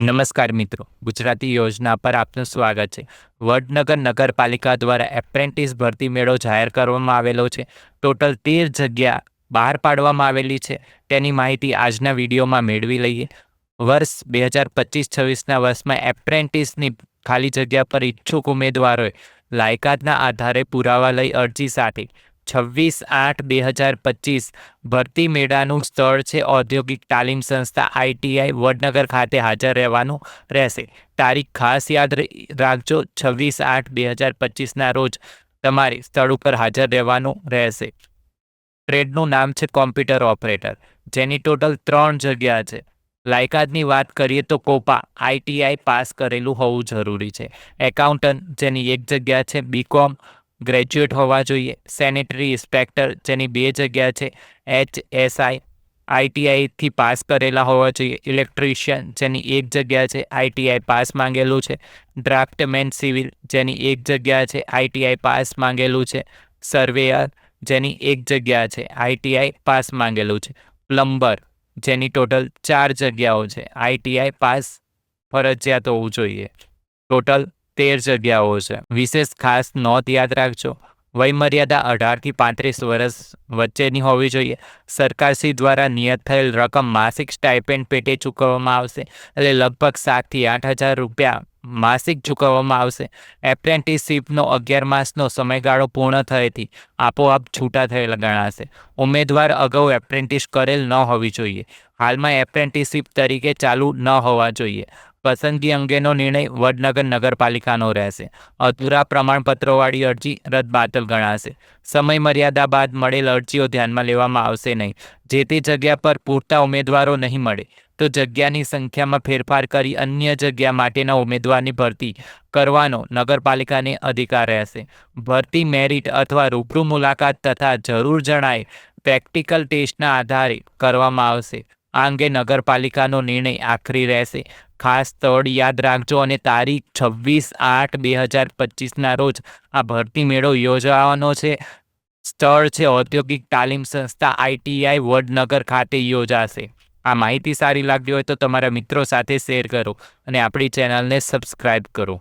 નમસ્કાર મિત્રો, ગુજરાતી યોજના પર આપનું સ્વાગત છે. વડનગર નગરપાલિકા દ્વારા એપ્રેન્ટિસ ભરતી મેળો જાહેર કરવામાં આવેલો છે. ટોટલ તેર જગ્યા બહાર પાડવામાં આવેલી છે. તેની માહિતી આજના વિડીયોમાં મેળવી લઈએ. વર્ષ બે હજાર પચીસ છવ્વીસના વર્ષમાં એપ્રેન્ટિસની ખાલી જગ્યા પર ઈચ્છુક ઉમેદવારોએ લાયકાતના આધારે પુરાવા લઈ અરજી સાથે છવ્વીસ આઠ બે હજાર પચીસ ભરતી મેળાનું સ્થળ છે ઔદ્યોગિક તાલીમ સંસ્થા આઈટીઆઈ વડનગર ખાતે હાજર રહેવાનું રહેશે. તારીખ ખાસ યાદ રાખજો છવ્વીસ આઠ બે હજાર પચીસના રોજ તમારે સ્થળ ઉપર હાજર રહેવાનું રહેશે. ટ્રેડનું નામ છે કોમ્પ્યુટર ઓપરેટર, જેની ટોટલ ત્રણ જગ્યા છે. લાયકાતની વાત કરીએ તો કોપા આઈટીઆઈ પાસ કરેલું હોવું જરૂરી છે. એકાઉન્ટન્ટ જેની એક જગ્યા છે બીકોમ ગ્રેજ્યુએટ હોવા જોઈએ. સેનેટરી ઇન્સ્પેક્ટર જેની બે જગ્યા છે એચ એસઆઈ આઈટીઆઈથી પાસ કરેલા હોવા જોઈએ. ઇલેક્ટ્રિશિયન જેની એક જગ્યા છે, આઈટીઆઈ પાસ માંગેલું છે. ડ્રાફ્ટમેન સિવિલ જેની એક જગ્યા છે, આઈટીઆઈ પાસ માંગેલું છે. સર્વેયર જેની એક જગ્યા છે, આઈટીઆઈ પાસ માંગેલું છે. પ્લમ્બર જેની ટોટલ ચાર જગ્યાઓ છે, આઈટીઆઈ પાસ ફરજિયાત હોવું જોઈએ. ટોટલ તેર જગ્યાઓ છે. વિશેષ ખાસ નોંધ યાદ રાખજો. વયમર્યાદા અઢારથી પાંત્રીસ વર્ષ વચ્ચેની હોવી જોઈએ. સરકારશ્રી દ્વારા નિયત થયેલ રકમ માસિક સ્ટાઇપેન્ડ પેટે ચૂકવવામાં આવશે એટલે લગભગ સાતથી આઠ હજાર રૂપિયા માસિક ચૂકવવામાં આવશે. એપ્રેન્ટિસશીપનો અગિયાર માસનો સમયગાળો પૂર્ણ થયેથી આપોઆપ છૂટા થયેલા ગણાશે. ઉમેદવાર અગાઉ એપ્રેન્ટિસ કરેલ ન હોવી જોઈએ. હાલમાં એપ્રેન્ટિસશીપ તરીકે ચાલુ ન હોવા જોઈએ. પસંદગી અંગેનો નિર્ણય વડનગર નગરપાલિકાનો રહેશે. અધૂરા પ્રમાણપત્રોવાળી અરજી રદબાતલ ગણાશે. સમય મર્યાદા બાદ મળેલ અરજીઓ ધ્યાનમાં લેવામાં આવશે નહીં. જે તે જગ્યા પર પૂરતા ઉમેદવારો નહીં મળે, તો જગ્યાની સંખ્યામાં ફેરફાર કરી અન્ય જગ્યા માટેના ઉમેદવારની ભરતી કરવાનો નગરપાલિકાને અધિકાર રહેશે. ભરતી મેરિટ અથવા રૂબરૂ મુલાકાત તથા જરૂર જણાય પ્રેક્ટિકલ ટેસ્ટના આધારે કરવામાં આવશે. આ અંગે નગરપાલિકાનો નિર્ણય આખરી રહેશે. ખાસ સ્થળ યાદ રાખજો અને તારીખ છવ્વીસ આઠ બે હજાર પચીસના રોજ આ ભરતી મેળો યોજવાનો છે. સ્થળ છે ઔદ્યોગિક તાલીમ સંસ્થા આઈટીઆઈ વડનગર ખાતે યોજાશે. આ માહિતી સારી લાગતી હોય તો તમારા મિત્રો સાથે શેર કરો અને આપણી ચેનલને સબસ્ક્રાઈબ કરો.